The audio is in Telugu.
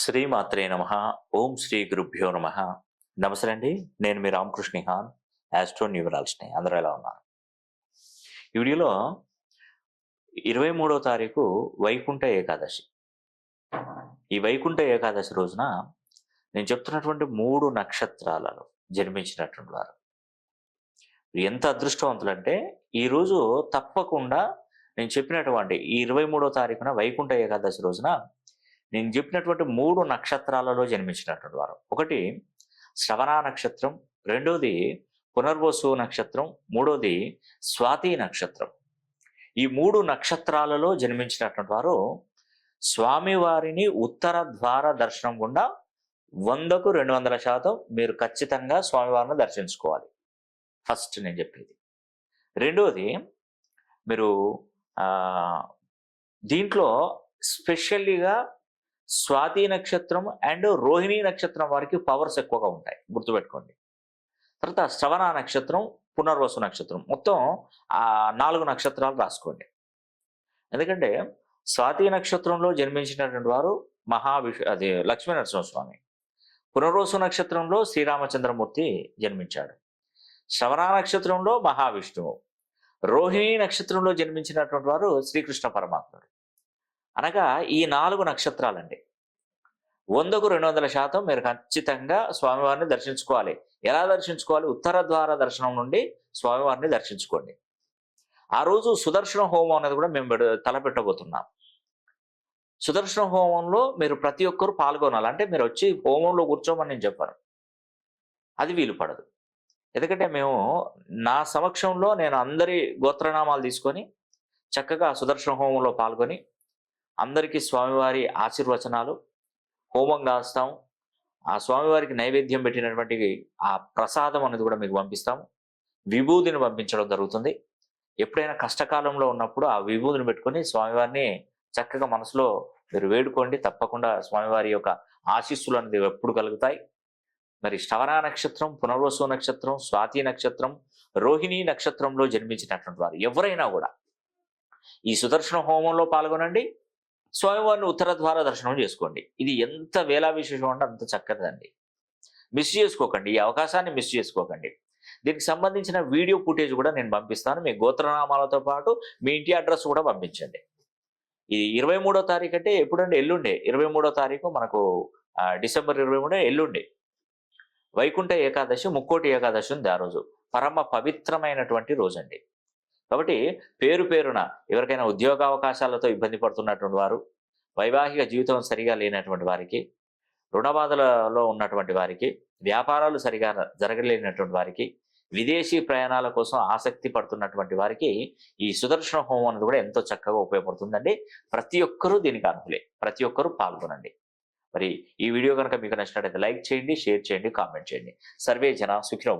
శ్రీమాత్రే నమ. ఓం శ్రీ గురుభ్యో నమ. నమస్తే అండి నేను మీ రామకృష్ణ హాన్ యాస్ట్రో న్యూమరాలజిస్ట్ని. అందరూ ఎలా ఉన్నారు? ఈ వీడియోలో ఇరవై మూడో తారీఖు వైకుంఠ ఏకాదశి. ఈ వైకుంఠ ఏకాదశి రోజున నేను చెప్తున్నటువంటి మూడు నక్షత్రాలలో జన్మించినటువంటి వారు. ఎంత అదృష్టవంతులంటే ఈరోజు తప్పకుండా నేను చెప్పినటువంటి ఈ ఇరవై మూడో తారీఖున వైకుంఠ ఏకాదశి రోజున నేను చెప్పినటువంటి మూడు నక్షత్రాలలో జన్మించినటువంటి వారు. ఒకటి శ్రవణ నక్షత్రం రెండోది పునర్వసు నక్షత్రం మూడోది స్వాతి నక్షత్రం. ఈ మూడు నక్షత్రాలలో జన్మించినటువంటి వారు స్వామివారిని ఉత్తర ద్వార దర్శనం గుండా వందకు రెండు వందల శాతం మీరు ఖచ్చితంగా స్వామివారిని దర్శించుకోవాలి. ఫస్ట్ నేను చెప్పేది. రెండోది మీరు దీంట్లో స్పెషల్లీగా స్వాతి నక్షత్రం అండ్ రోహిణి నక్షత్రం వారికి పవర్స్ ఎక్కువగా ఉంటాయి. గుర్తుపెట్టుకోండి. తర్వాత శ్రవణ నక్షత్రం పునర్వసు నక్షత్రం. మొత్తం ఆ నాలుగు నక్షత్రాలు రాసుకోండి. ఎందుకంటే స్వాతి నక్షత్రంలో జన్మించినటువంటి వారు మహావిష్ అది లక్ష్మీ నరసింహస్వామి. పునర్వసు నక్షత్రంలో శ్రీరామచంద్రమూర్తి జన్మించాడు. శ్రవణ నక్షత్రంలో మహావిష్ణువు. రోహిణి నక్షత్రంలో జన్మించినటువంటి వారు శ్రీకృష్ణ పరమాత్ముడు. అనగా ఈ నాలుగు నక్షత్రాలండి. వందకు రెండు వందల శాతం మీరు ఖచ్చితంగా స్వామివారిని దర్శించుకోవాలి. ఎలా దర్శించుకోవాలి? ఉత్తర ద్వార దర్శనం నుండి స్వామివారిని దర్శించుకోండి. ఆ రోజు సుదర్శన హోమం అనేది కూడా మేము తలపెట్టబోతున్నాం. సుదర్శన హోమంలో మీరు ప్రతి ఒక్కరు పాల్గొనాలి. అంటే మీరు వచ్చి హోమంలో కూర్చోమని నేను చెప్పాను. అది వీలు పడదు. ఎందుకంటే మేము నా సమక్షంలో నేను అందరి గోత్రనామాలు తీసుకొని చక్కగా సుదర్శన హోమంలో పాల్గొని అందరికీ స్వామివారి ఆశీర్వచనాలు. హోమం కాస్తాం. ఆ స్వామివారికి నైవేద్యం పెట్టినటువంటి ఆ ప్రసాదం అనేది కూడా మీకు పంపిస్తాము విభూతిని పంపించడం జరుగుతుంది. ఎప్పుడైనా కష్టకాలంలో ఉన్నప్పుడు ఆ విభూతిని పెట్టుకొని స్వామివారిని చక్కగా మనసులో మీరు వేడుకోండి. తప్పకుండా స్వామివారి యొక్క ఆశీస్సులు అనేది ఎప్పుడు కలుగుతాయి. మరి శ్రవణ నక్షత్రం పునర్వసు నక్షత్రం స్వాతి నక్షత్రం రోహిణి నక్షత్రంలో జన్మించినటువంటి వారు ఎవరైనా కూడా ఈ సుదర్శన హోమంలో పాల్గొనండి. స్వామివారిని ఉత్తర ద్వార దర్శనం చేసుకోండి. ఇది ఎంత వేలా విశేషం అంటే అంత చక్కదండి మిస్ చేసుకోకండి. ఈ అవకాశాన్ని మిస్ చేసుకోకండి. దీనికి సంబంధించిన వీడియో ఫుటేజ్ కూడా నేను పంపిస్తాను. మీ గోత్రనామాలతో పాటు మీ ఇంటి అడ్రస్ కూడా పంపించండి. ఇది ఇరవై మూడో తారీఖు అంటే ఎప్పుడంటే ఎల్లుండే. ఇరవై మూడో తారీఖు మనకు డిసెంబర్ ఇరవై మూడో ఎల్లుండే. వైకుంఠ ఏకాదశి ముక్కోటి ఏకాదశి ఉంది ఆ రోజు. పరమ పవిత్రమైనటువంటి రోజు అండి కాబట్టి పేరు పేరున ఎవరికైనా ఉద్యోగ అవకాశాలతో ఇబ్బంది పడుతున్నటువంటి వారు వైవాహిక జీవితం సరిగా లేనటువంటి వారికి రుణబాధలలో ఉన్నటువంటి వారికి వ్యాపారాలు సరిగా జరగలేనటువంటి వారికి విదేశీ ప్రయాణాల కోసం ఆసక్తి పడుతున్నటువంటి వారికి ఈ సుదర్శన హోమం అనేది కూడా ఎంతో చక్కగా ఉపయోగపడుతుందండి. ప్రతి ఒక్కరూ దీనికి అర్హులే. ప్రతి ఒక్కరూ పాల్గొనండి. మరి ఈ వీడియో కనుక మీకు నచ్చినట్లయితే లైక్ చేయండి షేర్ చేయండి కామెంట్ చేయండి. సర్వే జన సుఖినో